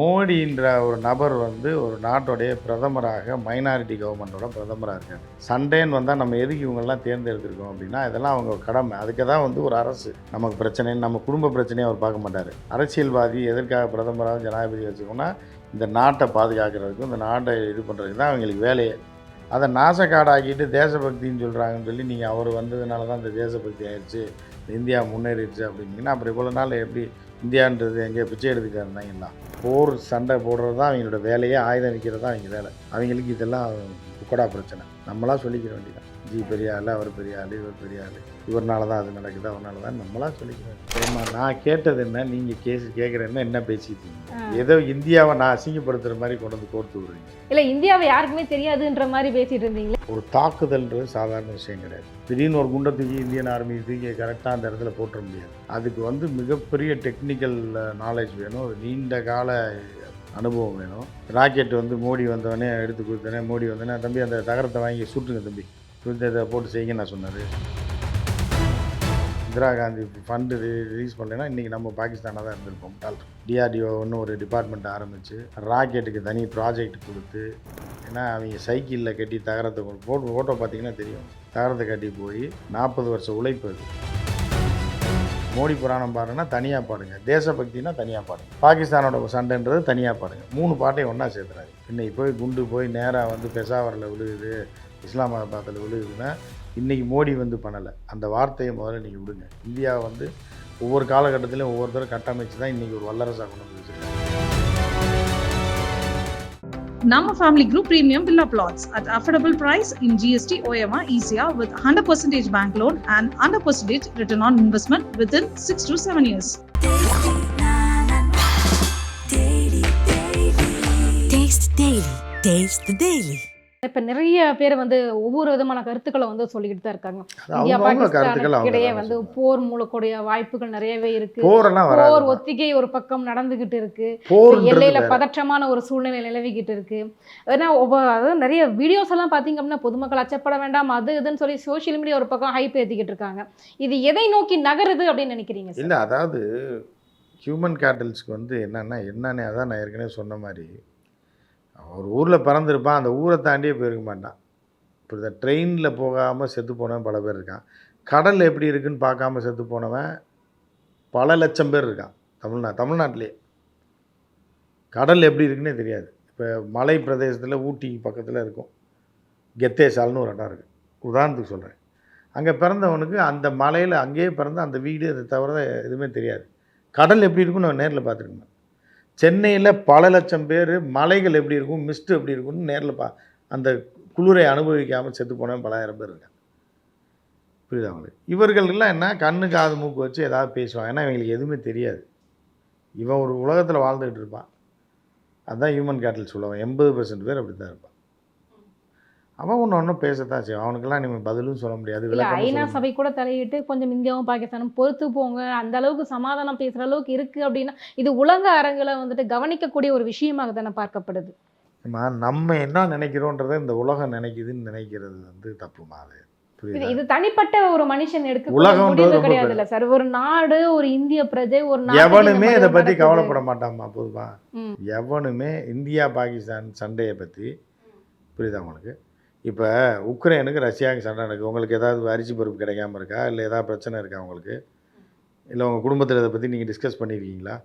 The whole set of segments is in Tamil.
மோடின்ற ஒரு நபர் வந்து ஒரு நாட்டுடைய பிரதமராக மைனாரிட்டி கவர்மெண்ட்டோட பிரதமராக இருக்காரு. சண்டேன்னு வந்தால் நம்ம எதுக்கு இவங்கெல்லாம் தேர்ந்தெடுத்திருக்கோம் அப்படின்னா இதெல்லாம் அவங்க கடமை. அதுக்கு தான் வந்து ஒரு அரசு. நமக்கு பிரச்சனைன்னு நம்ம குடும்ப பிரச்சனையை அவர் பார்க்க மாட்டார். அரசியல்வாதி எதற்காக பிரதமராக ஜனாதிபதி வச்சுக்கோன்னா இந்த நாட்டை பாதுகாக்கிறதுக்கும் இந்த நாட்டை இது பண்ணுறதுக்கு தான் அவங்களுக்கு வேலையே. அதை நாசக்காடாக்கிட்டு தேசபக்தின்னு சொல்கிறாங்கன்னு சொல்லி நீங்கள் அவர் வந்ததுனால தான் இந்த தேசபக்தி ஆயிடுச்சு இந்தியா முன்னேறிடுச்சு அப்படின்னீங்கன்னா அப்புறம் இவ்வளோ நாள் எப்படி இந்தியான்றது எங்கே பிச்சை எடுத்துக்கிட்டு இருந்தாங்கன்னா போர் சண்டை போடுறது தான் அவங்களோட வேலையே ஆயுதம் விற்கிறது தான் அவங்க வேலை. அவங்களுக்கு இதெல்லாம் புக்கடா பிரச்சனை. நம்மளாம் சொல்லிக்கிற வேண்டியதான் ஜி பெரிய ஆள் அவர் பெரிய ஆள் இவர் பெரிய ஆள். இவர்னால தான் அது நடக்குது அவர்னால தான் நம்மளாம் சொல்லிக்கிறோம் சரிம்மா நான் கேட்டது என்ன நீங்கள் கேஸ் கேட்குறேன்னா என்ன பேசிக்கிட்டு இருக்கீங்க? ஏதோ இந்தியாவை நான் அசிங்கப்படுத்துகிற மாதிரி கொண்டு வந்து கோர்த்து விடுறீங்க. இல்ல இந்தியாவை யாருக்குமே தெரியாதுன்ற மாதிரி பேசிட்டு இருந்தீங்களே? ஒரு தாக்குதல்ன்றது சாதாரண விஷயம் கிடையாது. திடீர்னு ஒரு குண்டை தூக்கி இந்தியன் ஆர்மி தூக்கி கரெக்டாக அந்த இடத்துல போட்டுற முடியாது. அதுக்கு வந்து மிகப்பெரிய டெக்னிக்கல் நாலேஜ் வேணும். நீண்ட கால அனுபவம் வேணும். ராக்கெட் வந்து மோடி வந்தவொடனே எடுத்து கொடுத்தனே மோடி வந்தோடனே தம்பி அந்த தகரத்தை வாங்கி சுட்டுங்க தம்பி. சுட்டு இதை போட்டு செய்யுங்க நான் சொன்னார். இந்திரா காந்தி ஃபண்டு ரிலீஸ் பண்ணலைன்னா இன்றைக்கி நம்ம பாகிஸ்தானாக தான் இருந்திருப்போம். டிஆர்டிஓ ஒன்று ஒரு டிபார்ட்மெண்ட் ஆரம்பித்து ராக்கெட்டுக்கு தனி ப்ராஜெக்ட் கொடுத்து ஏன்னா அவங்க சைக்கிளில் கட்டி தகரத்தை போட்டு ஃபோட்டோ பார்த்தீங்கன்னா தெரியும். தகரத்தை கட்டி போய் நாற்பது வருஷம் உழைப்பு அது. மோடி புராணம் பாடுன்னா தனியாக பாடுங்க தேசபக்தினா தனியாக பாடுங்க பாகிஸ்தானோட சண்டைன்றது தனியாக பாடுங்க மூணு பாட்டையும் ஒன்றா சேர்த்துறாரு. இன்னைக்கு போய் குண்டு போய் நேராக வந்து பெசாவரில் விழுகுது இஸ்லாமாபாத்தில் விழுகுதுன்னா இன்றைக்கி மோடி வந்து பண்ணலை. அந்த வார்த்தையை முதல்ல நீங்கள் விடுங்க. இந்தியா வந்து ஒவ்வொரு காலகட்டத்திலையும் ஒவ்வொருத்தரும் கட்டமைச்சு தான் இன்றைக்கி ஒரு வல்லரசாக கொண்டு வந்து வச்சுருக்காங்க. நம்ம family group premium villa flats at affordable price in GST OMR ஈஸியா with hundred percentage bank loan and hundred percentage return on investment with in six to seven years Taste daily. Taste the daily. இப்ப நிறைய பேர் வந்து ஒவ்வொரு விதமான கருத்துக்களை வந்து சொல்லிக்கிட்டு தான் இருக்காங்க. இந்தியா பாகிஸ்தான் இடையே வந்து. போர் மூலக்கூடிய வாய்ப்புகள் நிறையவே இருக்கு. போர் ஒத்திகை ஒரு பக்கம் நடந்துகிட்டு இருக்கு. எல்லையில. பதற்றமான ஒரு சூழ்நிலை நிலவிக்கிட்டு இருக்கு. ஏன்னா அதாவது நிறைய வீடியோஸ் எல்லாம் பாத்தீங்க அப்படின்னா பொதுமக்கள் அச்சப்பட வேண்டாம் அது இதுன்னு சொல்லி சோஷியல் மீடியா ஒரு பக்கம் ஹைப் ஏத்திக்கிட்டு இருக்காங்க. இது எதை நோக்கி நகருது அப்படின்னு நினைக்கிறீங்க இல்லை அதாவது ஹியூமன் கேட்டல்ஸ்க்கு வந்து என்னென்னா என்னன்னு அதான் நான் ஏற்கனவே சொன்ன மாதிரி ஒரு ஊரில் பிறந்திருப்பான் அந்த ஊரை தாண்டியே போயிருக்க மாட்டான். இப்போ இந்த ட்ரெயினில் போகாமல் செத்து போனவன் பல பேர் இருக்கான். கடல் எப்படி இருக்குன்னு பார்க்காம செத்து போனவன் பல லட்சம் பேர் இருக்கான் தமிழ்நா தமிழ்நாட்டிலே. கடல் எப்படி இருக்குன்னே தெரியாது. இப்போ மலை பிரதேசத்தில் ஊட்டி பக்கத்தில் இருக்கும். கெத்தேசால்னு ஒரு இடம் இருக்குது உதாரணத்துக்கு சொல்கிறேன் அங்கே பிறந்தவனுக்கு அந்த மலையில் அங்கேயே பிறந்த அந்த வீடு அதை தவிர எதுவுமே தெரியாது. கடல் எப்படி இருக்குன்னு நான் நேரில் பார்த்துருக்கேன் சென்னையில் பல லட்சம் பேர் மலைகள் எப்படி இருக்கும் மிஸ்ட் எப்படி இருக்கும்னு நேரில் பா அந்த குளிரை அனுபவிக்காமல் செத்து போனவன் பலாயிரம் பேர் இருக்காங்க புரியுதா அவங்களுக்கு இவர்கள்லாம் என்ன கண்ணு காது மூக்கு வச்சு ஏதாவது பேசுவாங்க. ஏன்னா இவங்களுக்கு எதுவுமே தெரியாது. இவன் ஒரு உலகத்தில் வாழ்ந்துக்கிட்டு இருப்பான். அதுதான் ஹியூமன் கேட்டல் சொல்லுவான் எண்பது பர்சன்ட் பேர் அப்படி தான் இருப்பான். அவன் ஒன்று ஒன்றும் பேசத்தான் செய்வான். அவனுக்கெல்லாம் நீங்கள் பதிலும் சொல்ல முடியாது ஐநா சபை கூட தலையிட்டு கொஞ்சம் இந்தியாவும் பாகிஸ்தானும் பொறுத்து போங்க. அந்த அளவுக்கு சமாதானம் பேசுற அளவுக்கு இருக்கு அப்படின்னா இது உலக அரங்குல வந்துட்டு கவனிக்கக்கூடிய ஒரு விஷயமாக தானே பார்க்கப்படுது. நம்ம என்ன நினைக்கிறோன்றதை இந்த உலகம் நினைக்குதுன்னு நினைக்கிறது வந்து தப்புமா அது. இது இது தனிப்பட்ட ஒரு மனுஷன் எடுக்க உலகம்ன்றது கிடையாது இல்ல சார். ஒரு நாடு ஒரு இந்திய பிரஜை ஒரு எவனுமே இதை பற்றி. கவலைப்பட மாட்டான்மா பொதுவா. எவனுமே இந்தியா பாகிஸ்தான் சண்டையை பற்றி புரியுதா உங்களுக்கு? இப்போ உக்ரைனுக்கு ரஷ்யாவுக்கு சண்டை நடக்குது. உங்களுக்கு ஏதாவது அரிசி பருப்பு கிடைக்காம இருக்கா? இல்லை ஏதாவது பிரச்சனை இருக்கா உங்களுக்கு? இல்லை உங்கள் குடும்பத்தில் இதை பற்றி நீங்கள் டிஸ்கஸ் பண்ணியிருக்கீங்களா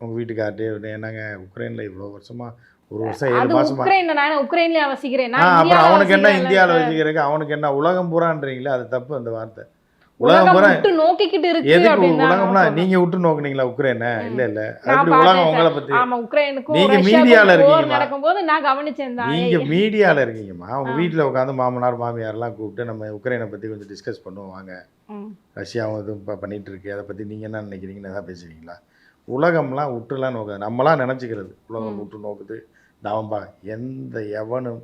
உங்கள் வீட்டுக்கார்ட்டே என்னங்க உக்ரைனில் இவ்வளோ வருஷமாக ஒரு வருஷம் ஏழு மாசமா? உக்ரைன் நான் உக்ரைன்லயே வசிக்கிறேன் அப்புறம் அவனுக்கு என்ன இந்தியாவில். வச்சுக்கிறதுக்கு அவனுக்கு என்ன உலகம் பூரான்றீங்களே அது தப்பு அந்த வார்த்தை. உலகம் விட்டு நோக்கிக்கிட்டு இருக்கு உலகம்னா நீங்க விட்டு நோக்குனீங்களா உக்ரைனை. இல்ல இல்ல. அப்படி உலகம். உங்களை பத்தி? ஆமா உக்ரைனுக்கும் நீங்க மீடியால போர் இருக்கீங்கம்மா. நடக்கும்போது நான் கவனிச்சேன் நீங்க மீடியால இருக்கீங்கம்மா. உங்க. வீட்ல உட்காந்து மாமனார் மாமியார்லாம் கூப்பிட்டு நம்ம உக்ரைனை பத்தி கொஞ்சம் டிஸ்கஸ் பண்ணுவோம் வாங்க. ரஷ்யாவும் இதுவும் பண்ணிட்டு இருக்கு அதை பத்தி நீங்க என்ன நினைக்கிறீங்கன்னு எதாவது பேசுவீங்களா? உலகம்லாம் விட்டுலாம் நோக்காது. நம்மளாம் நினச்சிக்கிறது. உலகம். விட்டு நோக்குது. நாம எந்த எவனும்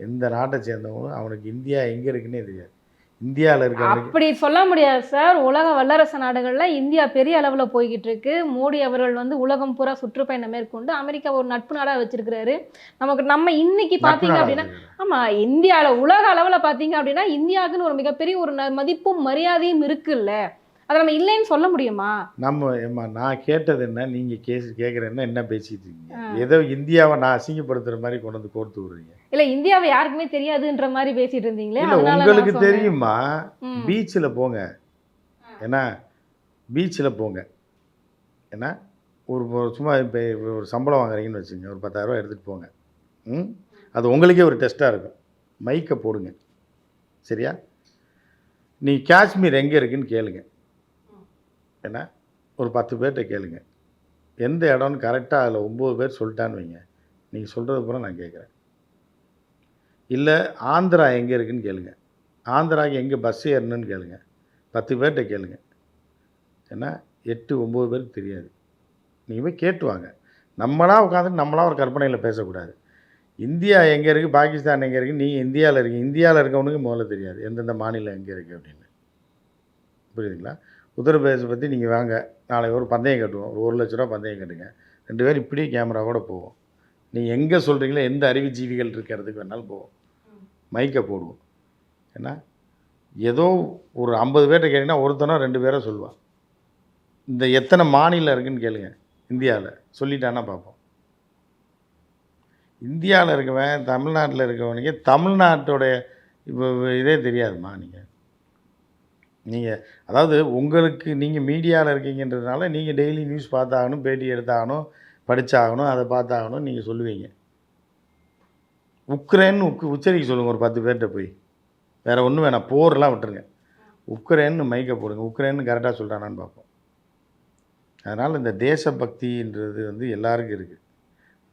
எந்த நாட்டை சேர்ந்தவனும் அவனுக்கு இந்தியா எங்க இருக்குன்னே தெரியாது. இந்தியாவில் இருக்கிறவனுக்கு அப்படி சொல்ல முடியாது சார். உலக வல்லரசு நாடுகள்ல இந்தியா பெரிய அளவுல போய்கிட்டு இருக்கு மோடி அவர்கள் வந்து உலகம் பூரா சுற்றுப்பயணம் மேற்கொண்டு அமெரிக்கா ஒரு நட்பு நாடா வச்சிருக்கிறாரு. நமக்கு நம்ம இன்னைக்கு பாத்தீங்க நட்பு அப்படின்னா நாடா ஆமா இந்தியால உலக அளவுல பாத்தீங்க அப்படின்னா இந்தியாவுக்குன்னு ஒரு மிகப்பெரிய ஒரு மதிப்பும் மரியாதையும் இருக்குல்ல. அதை நம்ம இல்லைன்னு சொல்ல முடியுமா? நம்ம ஏம்மா நான் கேட்டது என்ன நீங்கள் கேஸ் கேட்குறேன்னா என்ன பேசிட்டு இருக்கீங்க? ஏதோ இந்தியாவை நான் அசிங்கப்படுத்துகிற மாதிரி கொண்டு வந்து கோர்த்து விடுறீங்க. இல்ல இந்தியாவை யாருக்குமே தெரியாதுன்ற மாதிரி பேசிட்டு இருந்தீங்களே உங்களுக்கு. தெரியுமா. பீச்சில் போங்க. ஏன்னா பீச்சில் போங்க. ஏன்னா ஒரு ஒரு சும்மா இப்போ ஒரு சம்பளம் வாங்குறீங்கன்னு வச்சுங்க ஒரு பத்தாயிரரூவா எடுத்துகிட்டு போங்க. ம்? அது உங்களுக்கே ஒரு டெஸ்ட்டாக இருக்கும். மைக்கை போடுங்க. சரியா? நீ காஷ்மீர் எங்கே இருக்குன்னு கேளுங்க. ஏன்னா ஒரு பத்து பேர்கிட்ட கேளுங்க. எந்த இடம்னு கரெக்டாக அதில் ஒம்பது பேர் சொல்லிட்டான்னு வைங்க. நீங்கள் சொல்கிறது பூரா நான் கேட்குறேன். இல்லை ஆந்திரா எங்கே இருக்குதுன்னு கேளுங்க. ஆந்திராவுக்கு எங்கே பஸ் ஏறணுன்னு கேளுங்க. பத்து பேர்கிட்ட கேளுங்க. ஏன்னா எட்டு ஒம்பது பேருக்கு தெரியாது. நீங்கள் போய் கேட்டு வாங்க. நம்மளாக உட்காந்து நம்மளாக ஒரு கற்பனையில் பேசக்கூடாது. இந்தியா எங்கே இருக்குது பாகிஸ்தான் எங்கே இருக்குது நீங்கள் இந்தியாவில் இருக்கீங்க இந்தியாவில் இருக்கவனுக்கு முதல்ல தெரியாது. எந்தெந்த மாநிலம் எங்கே இருக்குது அப்படின்னு. புரியுதுங்களா? உத்தரப்பிரதேசம் பற்றி நீங்கள் வாங்க. நாளைக்கு ஒரு பந்தயம் கட்டுவோம். ஒரு ஒரு லட்ச ரூபா பந்தயம் கட்டுங்க. ரெண்டு பேரும் இப்படியே கேமராவோட போவோம். நீங்கள் எங்கே சொல்கிறீங்களோ எந்த அறிவுஜீவிகள் இருக்கிறதுக்கு வேணாலும் போவோம். மைக்கை போடுவோம். ஏன்னா ஏதோ ஒரு ஐம்பது பேர்கிட்ட கேட்டிங்கன்னா ஒருத்தனோ ரெண்டு பேரை சொல்லுவான். இந்த எத்தனை மாநிலம் இருக்குன்னு கேளுங்க. இந்தியாவில் சொல்லிட்டானா பார்ப்போம். இந்தியாவில் இருக்கவன் தமிழ்நாட்டில் இருக்கவனுக்கு தமிழ்நாட்டோடைய இப்போ இதே தெரியாதுமா நீங்கள் நீங்கள் அதாவது உங்களுக்கு நீங்கள் மீடியாவில் இருக்கீங்கன்றதுனால நீங்கள் டெய்லி நியூஸ் பார்த்தாகணும் பேட்டி எடுத்தாகணும் படித்தாகணும் அதை பார்த்தாகணும் நீங்கள் சொல்லுவீங்க. உக்ரைன் உக் உச்சரிக்க சொல்லுங்கள் ஒரு பத்து பேர்கிட்ட போய். வேறு ஒன்றும் வேணாம் போர்லாம் விட்டுருங்க. உக்ரைன்னு மைக்கை போடுங்க உக்ரைன்னு கரெக்டாக சொல்கிறானான்னு பார்ப்போம். அதனால் இந்த தேசபக்தின்றது வந்து எல்லாருக்கும் இருக்குது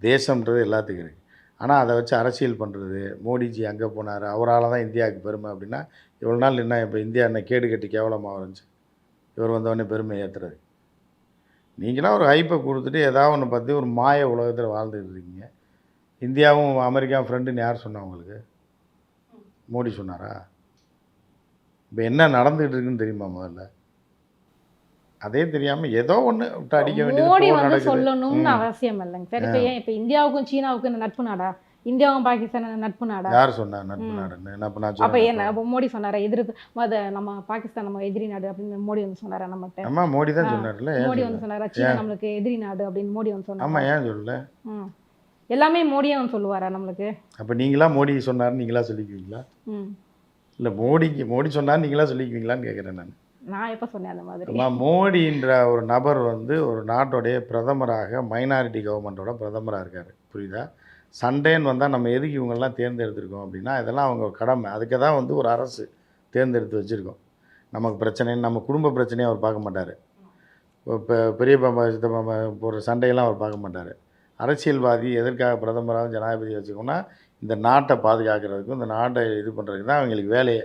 தேசம்ன்றது எல்லாத்துக்கும் இருக்குது ஆனால் அதை வச்சு அரசியல் பண்ணுறது மோடிஜி அங்கே போனார். அவரால் தான் இந்தியாவுக்கு பெருமை அப்படின்னா இவ்வளோ நாள் என்ன இப்போ இந்தியா என்ன கேடு கட்டி கேவலமாக இருந்துச்சு இவர் வந்தவொடனே பெருமை ஏற்றுறது நீங்களாம் ஒரு ஹைப்பை கொடுத்துட்டு ஏதாவது ஒன்று பற்றி ஒரு மாய உலகத்தில் வாழ்ந்துட்டு இருக்கீங்க. இந்தியாவும் அமெரிக்காவும் ஃப்ரெண்டுன்னு யார் சொன்னா உங்களுக்கு? மோடி சொன்னாரா? இப்போ என்ன நடந்துகிட்டு இருக்குன்னு தெரியுமா முதல்ல? அதே தெரியாமல் ஏதோ ஒன்று விட்டு அடிக்க வேண்டியது மோடி வந்து சொல்லணும்னு. அவசியம் இல்லைங்க சார் இப்போ ஏன் இப்போ இந்தியாவுக்கும் சீனாவுக்கும் இந்த நட்பு நாடா? இந்தியாவும் பாகிஸ்தான் நட்பு நாடா? யார் சொன்னா நட்பு. நாடுன்னு? என்ன அப்ப சொன்னேன் என்ன அப்போ மோடி சொன்னாரா? எதிர்ப்பு மத நம்ம பாகிஸ்தான் நம்ம எதிரி நாடு அப்படின்னு மோடி வந்து சொன்னாரா நம்மகிட்ட? அம்மா மோடி தான் சொன்னார்ல மோடி? வந்து சொன்னாரா? சீனா நம்மளுக்கு எதிரி நாடு அப்படின்னு மோடி வந்து ஆமா சொன்னாரா ஏன் சொல்லல? எல்லாமே மோடியே வந்து சொல்லுவாரா நம்மளுக்கு? அப்ப நீங்களா மோடி சொன்னார் நீங்களா சொல்லிக்குவீங்களா? இல்ல மோடிக்கு மோடி சொன்னார் நீங்களா சொல்லிக்குவீங்களான்னு கேட்குறேன் நான். நான் எப்போ சொன்னேன் அந்த மாதிரி? மோடின்ற ஒரு நபர் வந்து ஒரு நாட்டுடைய பிரதமராக மைனாரிட்டி கவர்மெண்ட்டோட பிரதமராக இருக்கார். புரியுதா? சண்டேன்னு வந்தால் நம்ம எதுக்கு இவங்கெல்லாம் தேர்ந்தெடுத்திருக்கோம் அப்படின்னா இதெல்லாம் அவங்க கடமை. அதுக்கு தான் வந்து ஒரு அரசு தேர்ந்தெடுத்து வச்சுருக்கோம். நமக்கு பிரச்சனைன்னு நம்ம குடும்ப பிரச்சனையை அவர் பார்க்க மாட்டார். இப்போ பெரிய பாம்பா சித்தப்பாம்பா போகிற சண்டையெல்லாம் அவர் பார்க்க மாட்டார். அரசியல்வாதி எதற்காக பிரதமராகவும் ஜனாதிபதி வச்சுக்கோன்னா இந்த நாட்டை பாதுகாக்கிறதுக்கும் இந்த நாட்டை இது பண்ணுறதுக்கு தான் அவங்களுக்கு வேலையை.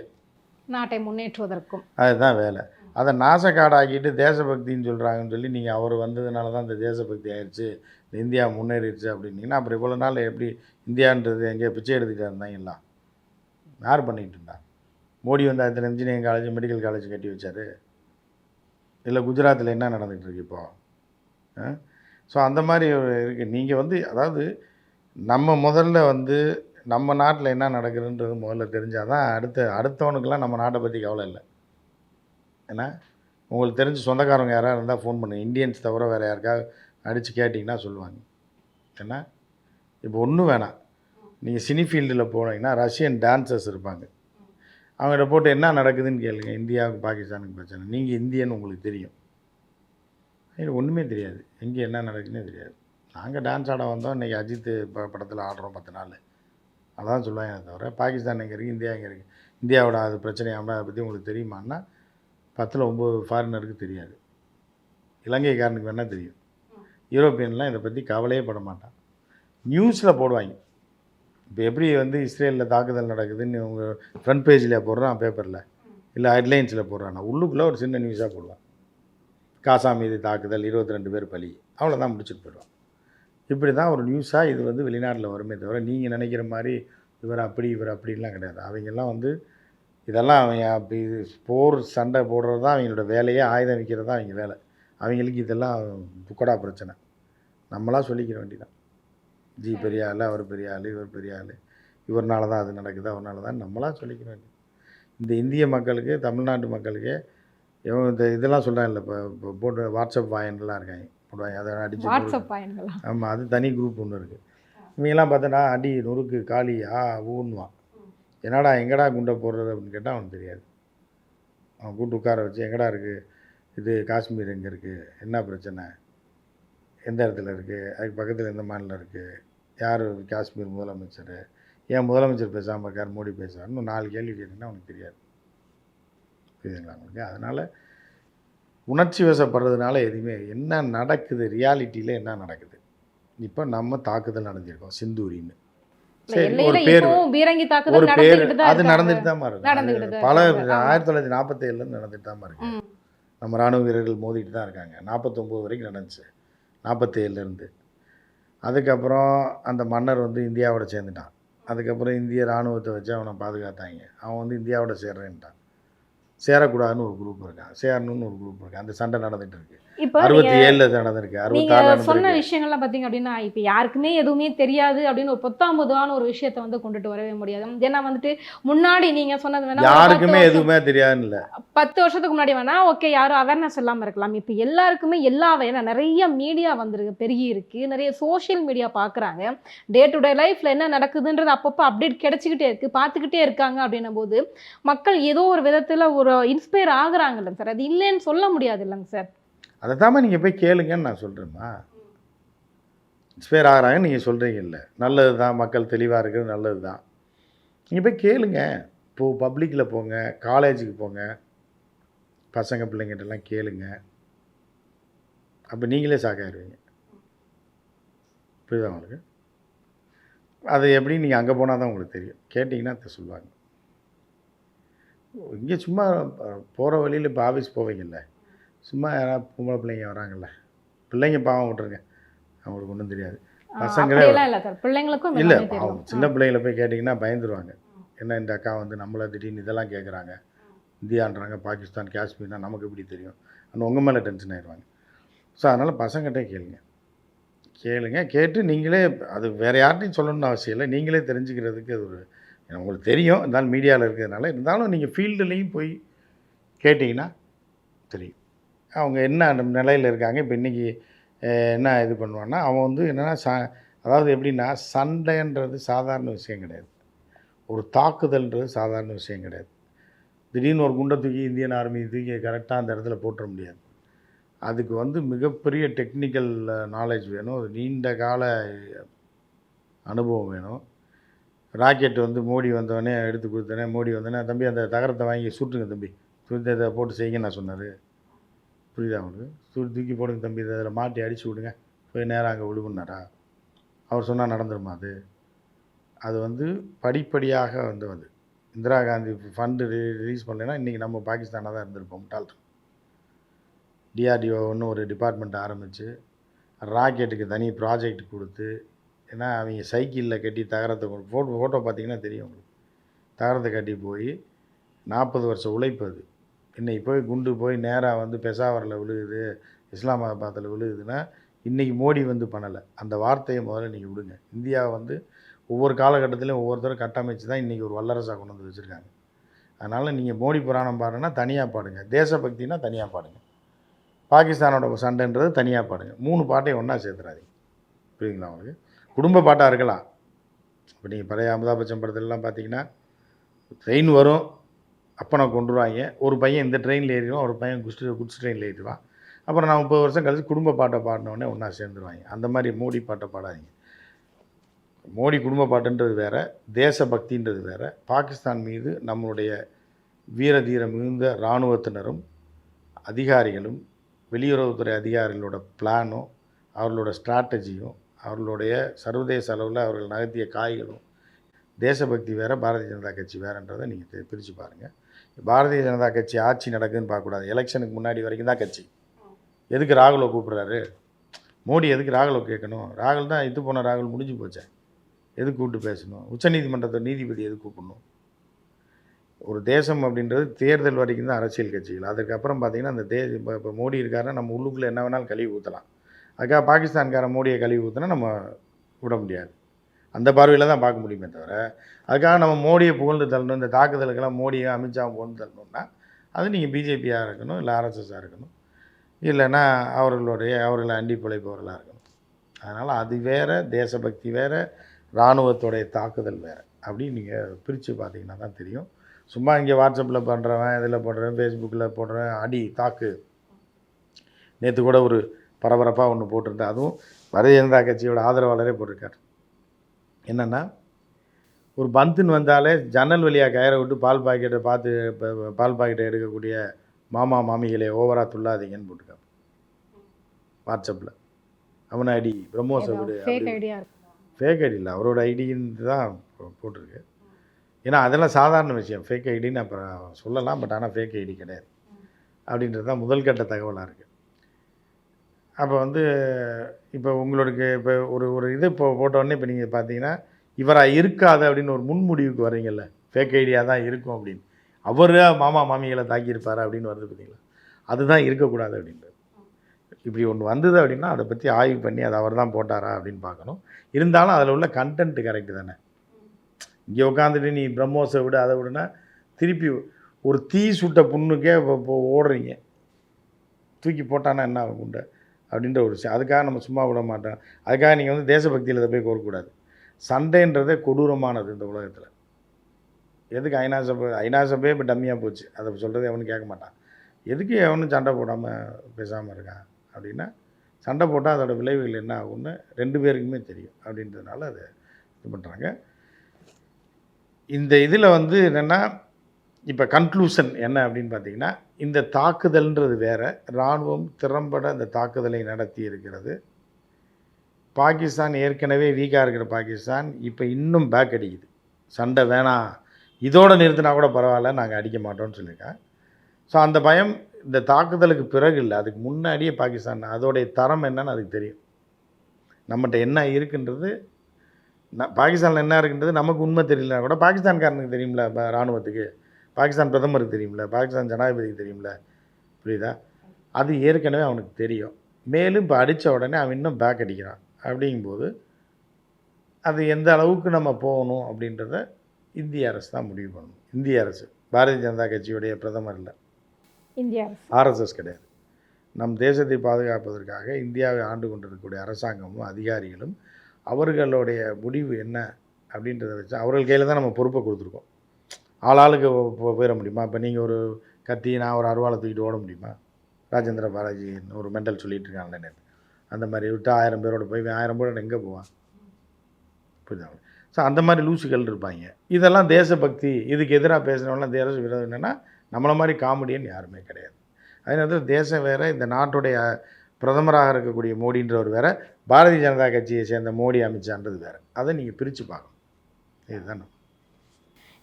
நாட்டை முன்னேற்றுவதற்கும். அதுதான் வேலை. அதை நாசக்காடாக்கிட்டு தேசபக்தின்னு சொல்கிறாங்கன்னு சொல்லி நீங்கள் அவர் வந்ததுனால தான் இந்த தேசபக்தி ஆயிடுச்சு இந்தியா முன்னேறிடுச்சு அப்படின்னீங்கன்னா அப்புறம் இவ்வளோ நாள் எப்படி இந்தியான்றது எங்கேயோ பிச்சை எடுத்துகிட்டு இருந்தாங்க எல்லாம். யார் பண்ணிகிட்டு இருந்தா? மோடி வந்து அதில் இன்ஜினியரிங் காலேஜ் மெடிக்கல் காலேஜ் கட்டி வச்சாரு. இல்லை குஜராத்தில் என்ன நடந்துகிட்டு இருக்கு இப்போ? ஸோ அந்த மாதிரி இருக்குது நீங்கள் வந்து அதாவது நம்ம முதல்ல வந்து நம்ம நாட்டில் என்ன நடக்குதுன்றது முதல்ல தெரிஞ்சால் தான் அடுத்த அடுத்தவனுக்கெல்லாம் நம்ம நாட்டை பற்றி கவலை இல்லை. ஏன்னா உங்களுக்கு தெரிஞ்ச சொந்தக்காரங்க யாராவது இருந்தால் ஃபோன் பண்ணுங்க. இந்தியன்ஸ் தவிர வேறு யாருக்காவது அடித்து கேட்டிங்கன்னா சொல்லுவாங்க. ஏன்னா இப்போ ஒன்றும் வேணாம். நீங்கள் சினி ஃபீல்டில் போனீங்கன்னா ரஷ்யன் டான்சர்ஸ் இருப்பாங்க. அவங்ககிட்ட போட்டு என்ன நடக்குதுன்னு கேளுங்க. இந்தியாவுக்கு பாகிஸ்தானுக்கு பிரச்சனை. நீங்கள் இந்தியன்னு உங்களுக்கு தெரியும். எனக்கு ஒன்றுமே தெரியாது. எங்கே என்ன நடக்குதுன்னே தெரியாது. நாங்கள் டான்ஸ் ஆட வந்தோம். இன்றைக்கி அஜித் ப படத்தில் ஆடுறோம் பத்து நாள். அதான் சொல்லுவாங்க தவிர பாகிஸ்தான் எங்கே இருக்குது இந்தியா எங்கே இருக்குது இந்தியாவோட அது பிரச்சனையாமல் அதை பற்றி உங்களுக்கு தெரியுமான்னா பத்தில் ஒம்பது ஃபாரினருக்கு தெரியாது. இலங்கைக்காரனுக்கு வேணால் தெரியும். யூரோப்பியன்லாம் இதை பற்றி கவலையே பட மாட்டான். நியூஸில் போடுவாங்க. இப்போ எப்படி வந்து இஸ்ரேலில் தாக்குதல் நடக்குதுன்னு உங்கள் ஃப்ரண்ட் பேஜில் போடுறான் பேப்பரில் இல்லை ஹெட்லைன்ஸில் போடுறான். உள்ளுக்குள்ளே ஒரு சின்ன நியூஸாக போடுவான். காசா மீது தாக்குதல் இருபத்தி ரெண்டு பேர் பலி. அவ்வளோதான் முடிச்சுட்டு போயிடுவான். இப்படி தான் ஒரு நியூஸாக இது வந்து வெளிநாட்டில் வருமே தவிர நீங்கள் நினைக்கிற மாதிரி இவர் அப்படி இவர் அப்படின்லாம் கிடையாது. அவங்கெல்லாம் வந்து இதெல்லாம் அவங்க அப்படி இது போர் சண்டை போடுறது தான் அவங்களோட வேலையே ஆயுதம் விற்கிறது தான் அவங்க வேலை. அவங்களுக்கு இதெல்லாம் புக்கடா பிரச்சனை. நம்மளாம் சொல்லிக்கிற வேண்டியதான் ஜி பெரிய ஆள் அவர் பெரிய ஆள் இவர் பெரிய ஆள். இவர்னால தான் அது நடக்குது அவர்னால தான் நம்மளாம் சொல்லிக்கிற வேண்டியது. இந்த இந்திய மக்களுக்கு தமிழ்நாட்டு மக்களுக்கு இவங்க இந்த இதெல்லாம் சொல்கிறாங்கல்ல இப்போ இப்போ போட்டு வாட்ஸ்அப் வாயன்லாம் இருக்காங்க. போடுவாங்க. அதை அடிச்சு வாட்ஸ்அப் ஆமாம் அது தனி குரூப் ஒன்று இருக்குது இவங்கெல்லாம் பார்த்தோன்னா அடி நொறுக்கு காளி ஆ ஊன்வான் என்னடா எங்கடா குண்டை போடுறது அப்படின்னு கேட்டால் அவனுக்கு தெரியாது. அவன் கூட்டு உட்கார வச்சு எங்கடா இருக்குது இது காஷ்மீர் எங்கே இருக்குது என்ன பிரச்சனை? எந்த இடத்துல இருக்குது அதுக்கு பக்கத்தில் எந்த மாநிலம் இருக்குது யார் காஷ்மீர் முதலமைச்சர்? ஏன் முதலமைச்சர் பேசாமல் இருக்கார்? மோடி பேசுகிறார் இன்னும் நாலு கேள்வி கேட்டிங்கன்னா அவனுக்கு தெரியாது. புரியுதுங்களா உங்களுக்கு? அதனால் உணர்ச்சி வசப்படுறதுனால எதுவுமே என்ன நடக்குது? ரியாலிட்டியில் என்ன நடக்குது? இப்போ நம்ம தாக்குதல் நடந்திருக்கோம் சிந்தூரின்னு. சரி ஒரு பேர் ஒரு பேர் அது. நடந்துட்டு தான் இருக்கு பல. ஆயிரத்தி தொள்ளாயிரத்தி நாற்பத்தேழுலேருந்து நடந்துட்டு தான் இருக்கு. நம்ம ராணுவ வீரர்கள் மோதிட்டு தான் இருக்காங்க. நாற்பத்தொம்போது வரைக்கும் நடந்துச்சு. நாற்பத்தேழுலேருந்து அதுக்கப்புறம் அந்த மன்னர் வந்து இந்தியாவோட சேர்ந்துட்டான். அதுக்கப்புறம் இந்திய ராணுவத்தை வச்சு அவனை பாதுகாத்தாங்க. அவன் வந்து இந்தியாவோட சேர்றேன்ட்டான். சேரக்கூடாதுன்னு ஒரு குரூப் இருக்கான் சேரணும்னு ஒரு குரூப் இருக்கு. அந்த சண்டை நடந்துகிட்டு இருக்குது இப்போ அறுபத்தி ஏழுல நீங்க அறுபத்தாறு சொன்ன விஷயங்கள்லாம் பாத்தீங்க அப்படின்னா இப்ப யாருக்குமே எதுவுமே தெரியாது அப்படின்னு ஒரு பொத்தாம் பொதுவான ஒரு விஷயத்த வந்து கொண்டுட்டு வரவே முடியாது. ஏன்னா வந்துட்டு முன்னாடி நீங்க சொன்னது வேணா யாருக்குமே எதுவுமே தெரியாதுன்னு இல்லை. பத்து வருஷத்துக்கு முன்னாடி வேணா ஓகே யாரும் அவேர்னஸ் இல்லாம இருக்கலாம். இப்ப எல்லாருக்குமே எல்லா ஏன்னா நிறைய மீடியா வந்திருக்கு பெருகி இருக்கு நிறைய சோஷியல் மீடியா பாக்குறாங்க. டே டு டே லைஃப்ல என்ன நடக்குதுன்றது அப்பப்போ அப்டேட் கிடைச்சிக்கிட்டே இருக்கு பார்த்துக்கிட்டே இருக்காங்க அப்படின்னும் போது மக்கள் ஏதோ ஒரு விதத்துல ஒரு இன்ஸ்பயர் ஆகுறாங்கல்ல சார். அது இல்லைன்னு சொல்ல முடியாது இல்லைங்க சார். அதை தாம்மா நீங்கள் போய் கேளுங்கன்னு நான் சொல்கிறேம்மா இன்ஸ்பயர் ஆகிறாங்கன்னு நீங்கள் சொல்கிறீங்கல்ல நல்லது தான் மக்கள் தெளிவாக இருக்கிறது நல்லது தான் நீங்கள் போய் கேளுங்க. இப்போ பப்ளிக்கில் போங்க காலேஜுக்கு போங்க. பசங்க பிள்ளைங்கிட்டலாம் கேளுங்க. அப்போ நீங்களே சாக்காயிருவீங்க புரியுதா உங்களுக்கு? அது எப்படி நீங்கள் அங்கே போனால் தான் உங்களுக்கு தெரியும். கேட்டிங்கன்னா அதை சொல்லுவாங்க. இங்கே சும்மா போகிற வழியில் இப்போ ஆஃபீஸ் போவீங்கல்ல? சும்மா யாராவது பொம்பளை பிள்ளைங்க வராங்கல்ல. பிள்ளைங்க பாவம் விட்ருங்க அவங்களுக்கு ஒன்றும் தெரியாது. பசங்களே பிள்ளைங்களுக்கும் இல்லை சின்ன பிள்ளைங்கள போய் கேட்டிங்கன்னா பயந்துருவாங்க. என்ன இந்த அக்கா வந்து நம்மளை திடீர்னு இதெல்லாம் கேட்குறாங்க இந்தியான்றாங்க பாகிஸ்தான் காஷ்மீர்னா நமக்கு எப்படி தெரியும்? ஆனால் உங்கள் மேலே டென்ஷன் ஆயிடுவாங்க. ஸோ அதனால் பசங்கள்கிட்ட கேளுங்க. கேளுங்க கேட்டு நீங்களே அது வேறு யார்ட்டையும் சொல்லணும்னு அவசியம் இல்லை. நீங்களே தெரிஞ்சுக்கிறதுக்கு அது ஒரு ஏன்னா உங்களுக்கு தெரியும். இருந்தாலும் மீடியாவில் இருக்கிறதுனால இருந்தாலும் நீங்கள் ஃபீல்டுலேயும் போய் கேட்டிங்கன்னா தெரியும். அவங்க என்ன நிலையில் இருக்காங்க இப்போ இன்றைக்கி என்ன இது பண்ணுவான்னா அவன் வந்து என்னென்னா ச அதாவது எப்படின்னா சண்டைன்றது சாதாரண விஷயம் கிடையாது. ஒரு தாக்குதல்ன்றது சாதாரண விஷயம் கிடையாது. திடீர்னு ஒரு குண்டை தூக்கி இந்தியன் ஆர்மி தூக்கி கரெக்டாக அந்த இடத்துல போட்டுற முடியாது. அதுக்கு வந்து மிகப்பெரிய டெக்னிக்கல் நாலேஜ் வேணும். ஒரு நீண்ட கால அனுபவம் வேணும். ராக்கெட் வந்து மோடி வந்தவொடனே எடுத்து கொடுத்தோன்னே மோடி வந்தோடனே தம்பி அந்த தகரத்தை வாங்கி சுட்டுங்க தம்பி. சுட்டு போட்டு செய்யுங்க நான் சொன்னார். புரியுதா அவனுக்கு சுட்டு தூக்கி போடுங்க தம்பி இதை அதில் மாட்டி அடிச்சு விடுங்க. போய் நேராக அங்கே விழுகுனாரா அவர் சொன்னால் நடந்துருமா அது? அது வந்து படிப்படியாக வந்து வந்து இந்திரா காந்தி ஃபண்டு ரிலீஸ் பண்ணலைன்னா இன்றைக்கி நம்ம பாகிஸ்தானாக தான் இருந்திருப்போம் டிஆர்டிஓ ஒன்று ஒரு டிபார்ட்மெண்ட் ஆரம்பித்து ராக்கெட்டுக்கு தனி ப்ராஜெக்ட் கொடுத்து ஏன்னா அவங்க சைக்கிளில் கட்டி தகரத்தை ஃபோட்டோ ஃபோட்டோ பார்த்தீங்கன்னா தெரியும் உங்களுக்கு. தகரத்தை கட்டி போய் நாற்பது வருஷம் உழைப்பு அது. இன்னைக்கு போய் குண்டு போய் நேராக வந்து பெசாவரில் விழுகுது இஸ்லாமாபாத்தில் விழுகுதுன்னா இன்றைக்கி மோடி வந்து பண்ணலை. அந்த வார்த்தையை முதல்ல நீங்கள் விடுங்க. இந்தியா வந்து ஒவ்வொரு காலகட்டத்திலையும் ஒவ்வொருத்தரும் கட்டமைச்சு தான் இன்றைக்கி ஒரு வல்லரசாக கொண்டு வந்து வச்சுருக்காங்க. அதனால் நீங்கள் மோடி புராணம் பாடுன்னா தனியாக பாடுங்க. தேசபக்தினா தனியாக பாடுங்க. பாகிஸ்தானோட சண்டைன்றது தனியாக பாடுங்க. மூணு பாட்டையும் ஒன்றா சேர்த்துறாதீங்க. புரியுதுங்களா உங்களுக்கு? குடும்ப பாட்டாக இருக்கலாம். இப்போ நீங்கள் பழைய அமிதாப் பச்சன் படத்துலலாம் பார்த்தீங்கன்னா ட்ரெயின் வரும். அப்பனை கொண்டுருவாங்க. ஒரு பையன் இந்த ட்ரெயினில் ஏறிடுவான் ஒரு பையன் குஸ்ட் குட்ஸ் ட்ரெயினில் ஏறிடுவான். அப்புறம் நான் முப்பது வருஷம் கழிச்சு குடும்ப பாட்டை பாடினோடனே ஒன்றா சேர்ந்துருவாங்க. அந்த மாதிரி மோடி பாட்டை பாடாதீங்க. மோடி குடும்ப பாட்டுன்றது வேறு தேசபக்தின்றது வேற. பாகிஸ்தான் மீது நம்மளுடைய வீர தீர மிகுந்த இராணுவத்தினரும் அதிகாரிகளும் வெளியுறவுத்துறை அதிகாரிகளோட பிளானும் அவர்களோட ஸ்ட்ராட்டஜியும் அவர்களுடைய சர்வதேச அளவில் அவர்கள் நகர்த்திய காய்களும் தேசபக்தி வேறு பாரதிய ஜனதா கட்சி வேறுன்றதை நீங்கள் பிரித்து பாருங்கள் பாரதிய ஜனதா கட்சி ஆட்சி நடக்குதுன்னு பார்க்கக்கூடாது. எலெக்ஷனுக்கு முன்னாடி வரைக்கும் தான் கட்சி. எதுக்கு ராகுலை கூப்பிட்றாரு? மோடி எதுக்கு ராகுலை கேட்கணும்? ராகுல் தான் இது போன ராகுல் முடிஞ்சு போச்சேன் எதுக்கு கூப்பிட்டு பேசணும்? உச்சநீதிமன்றத்தை நீதிபதி எதுக்கு கூப்பிடணும்? ஒரு தேசம் அப்படின்றது தேர்தல் வரைக்கும் தான் அரசியல் கட்சிகள். அதுக்கப்புறம் பார்த்தீங்கன்னா அந்த தே இப்போ இப்போ மோடி இருக்காருன்னா நம்ம உள்ளுக்குள்ளே என்ன வேணாலும் கழுவி ஊற்றலாம் அதுக்காக பாகிஸ்தான்கார மோடியை கழுவி ஊற்றினா நம்ம விட முடியாது. அந்த பார்வையில் தான் பார்க்க முடியுமே தவிர அதுக்காக நம்ம மோடியை புகழ்ந்து தள்ளணும் இந்த தாக்குதலுக்கெல்லாம் மோடியை அமித்ஷா புகழ்ந்து தள்ளணும்னா அது நீங்கள் பிஜேபியாக இருக்கணும் இல்லை ஆர்எஸ்எஸ்ஸாக இருக்கணும் இல்லைன்னா அவர்களுடைய அவர்களை அண்டி பிழைப்பவர்களாக இருக்கணும். அதனால் அது வேறு தேசபக்தி வேறு இராணுவத்துடைய தாக்குதல் வேறு அப்படின்னு நீங்கள் பிரித்து பார்த்தீங்கன்னா தான் தெரியும். சும்மா இங்கே வாட்ஸ்அப்பில் பண்ணுறவன் இதில் போடுறேன் ஃபேஸ்புக்கில் போடுறேன் அடி தாக்கு. நேற்று கூட ஒரு பரபரப்பாக ஒன்று போட்டிருந்தேன் அதுவும் பாரதிய ஜனதா கட்சியோட ஆதரவாளரே போட்டிருக்கார். என்னென்னா ஒரு பந்துன்னு வந்தாலே ஜன்னல் வழியாக கயிறை விட்டு பால் பாக்கெட்டை பார்த்து பால் பாக்கெட்டை எடுக்கக்கூடிய மாமா மாமிகளே ஓவராக துள்ளாதீங்கன்னு போட்டிருக்கான் வாட்ஸ்அப்பில் அவனை அடி பிரம்மோஸை விடு ஃபேக் ஐடி இல்லை அவரோட ஐடின்னு தான் போட்டிருக்கு. ஏன்னா அதெல்லாம் சாதாரண விஷயம். ஃபேக் ஐடின்னு அப்புறம் சொல்லலாம் பட் ஆனால் ஃபேக் ஐடி கிடையாது. அப்படின்றது தான் முதல் கட்ட தகவலாக இருக்குது அப்போ வந்து இப்போ உங்களுக்கு இப்போ ஒரு ஒரு இது இப்போ போட்டோடனே இப்போ நீங்கள் பார்த்தீங்கன்னா இவராக இருக்காது அப்படின்னு ஒரு முன்முடிவுக்கு வரீங்கல்ல ஃபேக் ஐடியா தான் இருக்கும் அப்படின்னு. அவர் மாமா மாமிகளை தாக்கியிருப்பார் அப்படின்னு வருது பார்த்தீங்களா? அதுதான் இருக்கக்கூடாது அப்படின்றது. இப்படி ஒன்று வந்தது அப்படின்னா அதை பற்றி ஆய்வு பண்ணி அது அவர் தான் போட்டாரா அப்படின்னு பார்க்கணும். இருந்தாலும் அதில் உள்ள கண்டென்ட் கரெக்டு தானே. இங்கே உட்காந்துட்டு நீ பிரம்மோஸை விட அதை விடுனா திருப்பி ஒரு தீ சுட்ட புண்ணுக்கே இப்போ இப்போ ஓடுறீங்க. தூக்கி போட்டானா என்ன ஆகும் குண்டை? அப்படின்ற ஒரு விஷயம். அதுக்காக நம்ம சும்மா விட மாட்டோம். அதுக்காக நீங்கள் வந்து தேசபக்தியில் இதை போய் கோரக்கூடாது. சண்டைன்றதே கொடூரமானது இந்த உலகத்தில். எதுக்கு ஐநா சபை ஐநா சபையே இப்போ டம்மியாக போச்சு. அதை சொல்கிறது எவனும் கேட்க மாட்டான். எதுக்கு எவனும் சண்டை போடாமல் பேசாமல் இருக்கான் அப்படின்னா சண்டை போட்டால் அதோட விளைவுகள் என்ன ஆகும்னு ரெண்டு பேருக்குமே தெரியும் அப்படின்றதுனால அதை இது பண்ணுறாங்க இந்த இதில் வந்து என்னென்னா இப்போ கன்க்ளூஷன் என்ன அப்படின்னு பார்த்தீங்கன்னா இந்த தாக்குதல்ன்றது வேறு இராணுவம் திறம்பட இந்த தாக்குதலை நடத்தி இருக்கிறது. பாகிஸ்தான் ஏற்கனவே வீக்காக இருக்கிற பாகிஸ்தான் இப்போ இன்னும் பேக் அடிக்குது. சண்டை வேணாம் இதோடு நிறுத்தினா கூட பரவாயில்ல நாங்கள் அடிக்க மாட்டோம்னு சொல்லியிருக்கேன் ஸோ அந்த பயம் இந்த தாக்குதலுக்கு பிறகு இல்லை அதுக்கு முன்னாடியே பாகிஸ்தான் அதோடைய தரம் என்னன்னு அதுக்கு தெரியும். நம்மகிட்ட என்ன இருக்குன்றது ந பாகிஸ்தானில் என்ன இருக்குன்றது நமக்கு உண்மை தெரியலனா கூட பாகிஸ்தான்காரனுக்கு தெரியும்ல ப- இராணுவத்துக்கு. பாகிஸ்தான் பிரதமருக்கு தெரியும்ல பாகிஸ்தான் ஜனாதிபதிக்கு தெரியும்ல புரியுதா? அது ஏற்கனவே அவனுக்கு தெரியும். மேலும் இப்போ அடித்த உடனே அவன் இன்னும் பேக் அடிக்கிறான். அப்படிங்கும்போது அது எந்த அளவுக்கு நம்ம போகணும் அப்படின்றத இந்திய அரசு தான் முடிவு பண்ணணும். இந்திய அரசு. பாரதிய ஜனதா கட்சியுடைய பிரதமர் இல்லை. இந்தியா அரசு. ஆர்எஸ்எஸ் கிடையாது. நம் தேசத்தை பாதுகாப்பதற்காக இந்தியாவை ஆண்டு கொண்டிருக்கக்கூடிய அரசாங்கமும் அதிகாரிகளும் அவர்களுடைய முடிவு என்ன அப்படின்றத வச்சு அவர்கள் கையில் தான் நம்ம பொறுப்பை கொடுத்துருக்கோம். ஆளாளுக்கு போ- போயிட முடியுமா? இப்போ நீங்கள் ஒரு கத்தி நான் ஒரு அருவாளை தூக்கிட்டு ஓட முடியுமா? ராஜேந்திர பாலாஜி ஒரு மெண்டல் சொல்லிட்டு இருக்காங்கல்ல நேற்று அந்த மாதிரி விட்டு ஆயிரம் பேரோட போய் ஆயிரம் பேரோட எங்கே போவான்? புரியுதா? ஸோ அந்த மாதிரி லூசுகள் இருப்பாங்க. இதெல்லாம் தேசபக்தி இதுக்கு எதிராக பேசுகிறவங்களாம் தேச விரோதம் என்னென்னா நம்மளை மாதிரி காமெடியன் யாருமே கிடையாது. அதே நேரத்தில் தேசம் வேறு இந்த நாட்டுடைய பிரதமராக இருக்கக்கூடிய மோடின்றவர் வேறு பாரதிய ஜனதா கட்சியை சேர்ந்த மோடி அமித்ஷான்றது வேறு. அதை நீங்கள் பிரித்து பார்க்கணும். இதுதான்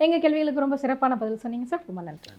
எங்க கேள்விகளுக்கு ரொம்ப சிறப்பான பதில் சொன்னீங்க சார். ரொம்ப நன்றி.